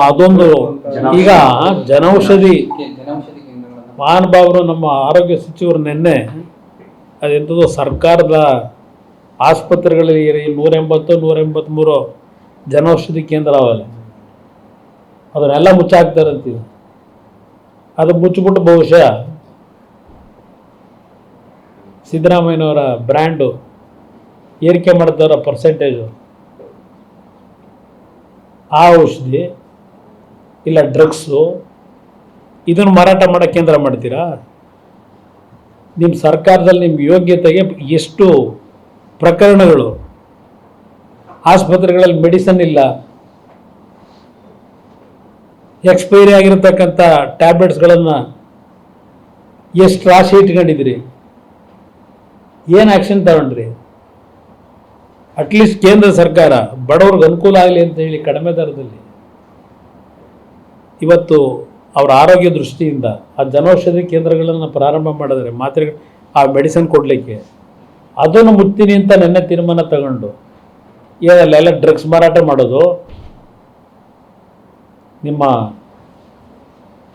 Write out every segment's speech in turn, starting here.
ಅದೊಂದು ಈಗ ಜನೌಷಧಿ ಜನೌಷಧಿ ಕೇಂದ್ರಗಳನ್ನ ಮಹಾನುಭಾವರು ನಮ್ಮ ಆರೋಗ್ಯ ಸಚಿವರು ನಿನ್ನೆ ಅದೆಂಥದ್ದು ಸರ್ಕಾರದ ಆಸ್ಪತ್ರೆಗಳಲ್ಲಿ ನೂರ ಎಂಬತ್ತು ನೂರ ಎಂಬತ್ತ್ಮೂರು ಜನೌಷಧಿ ಕೇಂದ್ರ ಅವಲ್ಲ ಅದನ್ನೆಲ್ಲ ಮುಚ್ಚಾಕ್ತಾರಂತೀವಿ ಅದು ಮುಚ್ಚಿಬಿಟ್ಟು ಬಹುಶಃ ಸಿದ್ದರಾಮಯ್ಯನವರ ಬ್ರ್ಯಾಂಡು ಏರಿಕೆ ಮಾಡಿದವರ ಪರ್ಸೆಂಟೇಜು ಆ ಔಷಧಿ ಇಲ್ಲ ಡ್ರಗ್ಸು ಇದನ್ನು ಮಾರಾಟ ಮಾಡೋ ಕೇಂದ್ರ ಮಾಡ್ತೀರಾ? ನಿಮ್ಮ ಸರ್ಕಾರದಲ್ಲಿ ನಿಮ್ಮ ಯೋಗ್ಯತೆಗೆ ಎಷ್ಟು ಪ್ರಕರಣಗಳು, ಆಸ್ಪತ್ರೆಗಳಲ್ಲಿ ಮೆಡಿಸನ್ ಇಲ್ಲ, ಎಕ್ಸ್ಪೈರಿ ಆಗಿರತಕ್ಕಂಥ ಟ್ಯಾಬ್ಲೆಟ್ಸ್ಗಳನ್ನು ಎಷ್ಟು ರಾಶಿ ಇಟ್ಕೊಂಡಿದ್ರಿ ಏನು ಆ್ಯಕ್ಷನ್ ತಗೊಂಡ್ರಿ? ಅಟ್ಲೀಸ್ಟ್ ಕೇಂದ್ರ ಸರ್ಕಾರ ಬಡವ್ರಿಗೆ ಅನುಕೂಲ ಆಗಲಿ ಅಂತ ಹೇಳಿ ಕಡಿಮೆ ದರದಲ್ಲಿ. ಇವತ್ತು ಅವರ ಆರೋಗ್ಯ ದೃಷ್ಟಿಯಿಂದ ಆ ಜನೌಷಧಿ ಕೇಂದ್ರಗಳನ್ನು ಪ್ರಾರಂಭ ಮಾಡಿದ್ರೆ ಮಾತ್ರೆ ಆ ಮೆಡಿಸಿನ್ ಕೊಡಲಿಕ್ಕೆ, ಅದನ್ನು ಮುತ್ತೀನಿ ಅಂತ ನೆನ್ನೆ ತೀರ್ಮಾನ ತಗೊಂಡು. ಏನಲ್ಲೆಲ್ಲ ಡ್ರಗ್ಸ್ ಮಾರಾಟ ಮಾಡೋದು, ನಿಮ್ಮ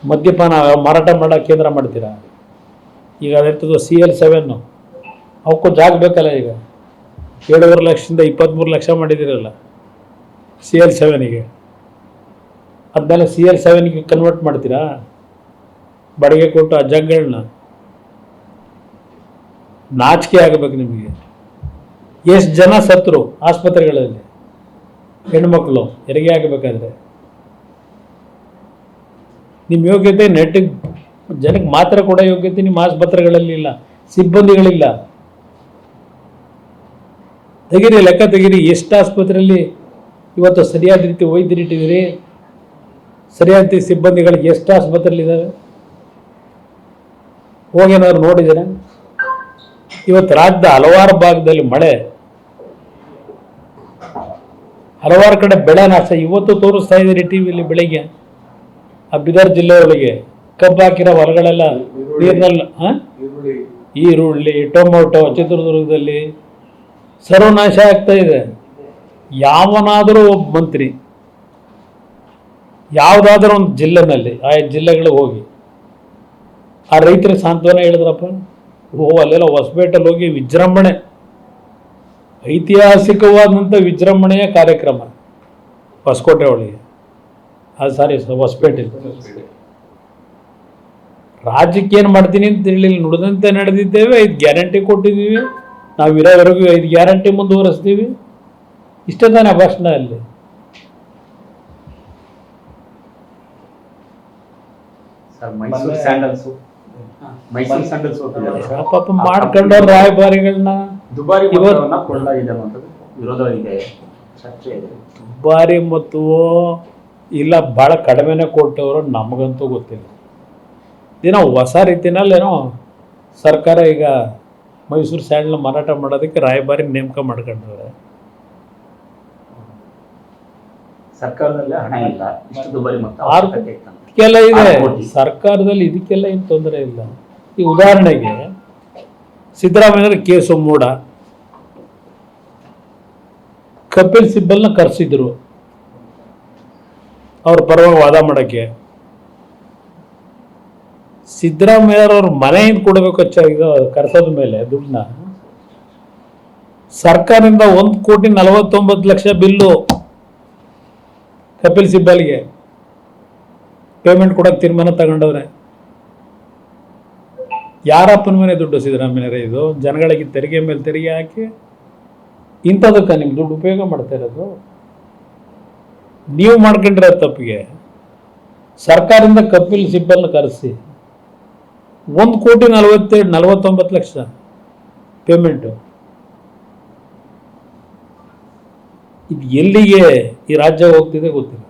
ಮದ್ಯಪಾನ ಮಾರಾಟ ಮಾಡೋ ಕೇಂದ್ರ ಮಾಡ್ತೀರಾ? ಈಗ ಅದಿರ್ತದೆ ಸಿ ಎಲ್ ಸೆವೆನ್ನು ಅವಕ್ಕೂ ಜಾಗ ಬೇಕಲ್ಲ ಈಗ. ಏಳುವರೆ ಲಕ್ಷದಿಂದ ಇಪ್ಪತ್ತ್ಮೂರು ಲಕ್ಷ ಮಾಡಿದ್ದೀರಲ್ಲ ಸಿ ಎಲ್ ಸೆವೆನಿಗೆ ಅದನ್ನೆಲ್ಲ ಸಿ ಎಲ್ ಸೆವೆನ್ಗೆ ಕನ್ವರ್ಟ್ ಮಾಡ್ತೀರಾ? ಬಾಡಿಗೆ ಕೊಟ್ಟು ಆ ನಾಚಿಕೆ ಆಗಬೇಕು ನಿಮಗೆ. ಎಷ್ಟು ಜನ ಸತ್ರು ಆಸ್ಪತ್ರೆಗಳಲ್ಲಿ? ಹೆಣ್ಮಕ್ಳು, ಹೆರಿಗೆ ಆಗಬೇಕಾದ್ರೆ. ನಿಮ್ಮ ಯೋಗ್ಯತೆ ನೆಟ್ಟಿಗೆ ಜನಕ್ಕೆ ಮಾತ್ರ ಕೂಡ ಯೋಗ್ಯತೆ ನಿಮ್ಮ ಆಸ್ಪತ್ರೆಗಳಲ್ಲಿ ಇಲ್ಲ. ಸಿಬ್ಬಂದಿಗಳಿಲ್ಲ. ತೆಗೀರಿ ಲೆಕ್ಕ ತೆಗೀರಿ ಎಷ್ಟು ಆಸ್ಪತ್ರೆಯಲ್ಲಿ ಇವತ್ತು ಸರಿಯಾದ ರೀತಿ ವೈದ್ಯರಿಟ್ಟಿದ್ದೀರಿ ಸರಿಯಾದ ರೀತಿ ಸಿಬ್ಬಂದಿಗಳಿಗೆ ಎಷ್ಟು ಆಸ್ಪತ್ರೆಯಲ್ಲಿದ್ದಾವೆ ಹೋಗೇನಾದ್ರು ನೋಡಿದ್ದೀರ? ಇವತ್ತು ರಾಜ್ಯದ ಹಲವಾರು ಭಾಗದಲ್ಲಿ ಮಳೆ. ಹಲವಾರು ಕಡೆ ಬೆಳೆ ನಾಶ. ಇವತ್ತು ತೋರಿಸ್ತಾ ಇದ್ದೀರಿ ಟಿ ವಿಲಿ ಬೆಳಿಗ್ಗೆ. ಆ ಬಿದರ್ ಜಿಲ್ಲೆಯೊಳಗೆ ಕಬ್ಬು ಹಾಕಿರೋ ಹೊಲಗಳೆಲ್ಲ ನೀರಿನಲ್ಲಿ ಈರುಳ್ಳಿ ಟೊಮೊಟೊ ಚಿತ್ರದುರ್ಗದಲ್ಲಿ ಸರ್ವನಾಶ ಆಗ್ತಾ ಇದೆ. ಯಾವನಾದರೂ ಒಬ್ಬ ಮಂತ್ರಿ, ಯಾವುದಾದ್ರೂ ಒಂದು ಜಿಲ್ಲೆನಲ್ಲಿ, ಆ ಜಿಲ್ಲೆಗಳಿಗೆ ಹೋಗಿ, ಆ ರೈತರ ಸಾಂತ್ವನ ಹೇಳಿದ್ರಪ್ಪ? ಓ, ಅಲ್ಲೆಲ್ಲ ಹೊಸಪೇಟಲ್ಲಿ ಹೋಗಿ ವಿಜೃಂಭಣೆ. ಐತಿಹಾಸಿಕವಾದಂಥ ವಿಜೃಂಭಣೆಯ ಕಾರ್ಯಕ್ರಮ, ಹೊಸಕೋಟೆ ಒಳಗೆ ಅದು ಸಾರಿ ಹೊಸಪೇಟೆ ರಾಜ್ಯಕ್ಕೆ ಏನು ಮಾಡ್ತೀನಿ ಅಂತ ಹೇಳಿ ನುಡಿದಂತೆ ನಡೆದಿದ್ದೇವೆ ಇದು ಗ್ಯಾರಂಟಿ ಕೊಟ್ಟಿದ್ದೀವಿ. ನಾವು ಇರೋವರೆಗೂ ಐದು ಗ್ಯಾರಂಟಿ ಮುಂದುವರಿಸ್ತೀವಿ. ಇಷ್ಟೇ ತಾನೇ ಭಾಷಣ ಅಲ್ಲಿ. Sir Mysuru sandals. Mysuru sandals ಹೋಗ್ತಿದ್ದಾರೆ ಪಾಪ ಮಾಡ್ಕೊಂಡವ್ರು ರಾಯಭಾರಿಗಳನ್ನ. ದುಬಾರಿ ದುಬಾರಿ ಮತ್ತು ಇಲ್ಲ ಭಾಳ ಕಡಿಮೆನೇ ಕೊಟ್ಟವರು ನಮಗಂತೂ ಗೊತ್ತಿಲ್ಲ. ಏನೋ ಹೊಸ ರೀತಿನಲ್ಲೇನೋ ಸರ್ಕಾರ ಈಗ ಮೈಸೂರು ಸ್ಯಾಂಡಲ್ ಮಾರಾಟ ಮಾಡೋದಕ್ಕೆ ರಾಯಭಾರಿ ನೇಮಕ ಮಾಡ್ಕೊಂಡ್ರೆ. ಸರ್ಕಾರದಲ್ಲೇ ಹಣ ಇಲ್ಲ. ಇಷ್ಟು ದುಬಾರಿ ಮೊತ್ತ ಆರು ಅವಶ್ಯಕತೆ ಇತ್ತಂತೆ. ಇದಕ್ಕೆಲ್ಲ ಇದೆ. ಆರು ಕೋಟಿ. ಸರ್ಕಾರದಲ್ಲಿ ಇದಕ್ಕೆಲ್ಲ ಏನು ತೊಂದರೆ ಇಲ್ಲ. ಈ ಉದಾಹರಣೆಗೆ ಸಿದ್ದರಾಮಯ್ಯ ಕೇಸು ಮೂಡ. ಕಪಿಲ್ ಸಿಬ್ಬಲ್ನ ಕರೆಸಿದ್ರು. ಅವ್ರ ಪರವಾಗಿ ವಾದ ಮಾಡೋಕ್ಕೆ. ಸಿದ್ದರಾಮಯ್ಯರವ್ರ ಮನೆಯಿಂದ ಕೊಡಬೇಕು ಚ ಇದು ಕರೆಸೋದ ಮೇಲೆ ದುಡ್ಡನ್ನ. ಸರ್ಕಾರದಿಂದ ಒಂದು ಕೋಟಿ ನಲವತ್ತೊಂಬತ್ತು ಲಕ್ಷ ಬಿಲ್ಲು ಕಪಿಲ್ ಸಿಬ್ಬಲ್ಗೆ. ಪೇಮೆಂಟ್ ಕೊಡೋಕೆ ತೀರ್ಮಾನ ತಗೊಂಡವ್ರೆ. ಯಾರಪ್ಪನ ಮನೆ ದುಡ್ಡು ಸಿದ್ದರಾಮಯ್ಯರೇ ಇದು? ಜನಗಳಿಗೆ ತೆರಿಗೆ ಮೇಲೆ ತೆರಿಗೆ ಹಾಕಿ ಇಂಥದಕ್ಕೆ ನಿಮ್ಗೆ ದುಡ್ಡು ಉಪಯೋಗ ಮಾಡ್ತಾ ಇರೋದು? ನೀವು ಮಾಡ್ಕೊಂಡಿರೋ ತಪ್ಪಿಗೆ ಸರ್ಕಾರದಿಂದ ಕಪಿಲ್ ಸಿಬ್ಬಲ್ನ ಕರೆಸಿ. ಒಂದು ಕೋಟಿ ನಲವತ್ತೆರಡು ನಲವತ್ತೊಂಬತ್ತು ಲಕ್ಷ ಪೇಮೆಂಟು ಇದು ಎಲ್ಲಿಗೆ ಈ ರಾಜ್ಯ ಹೋಗ್ತಿದೆ ಗೊತ್ತಿಲ್ಲ.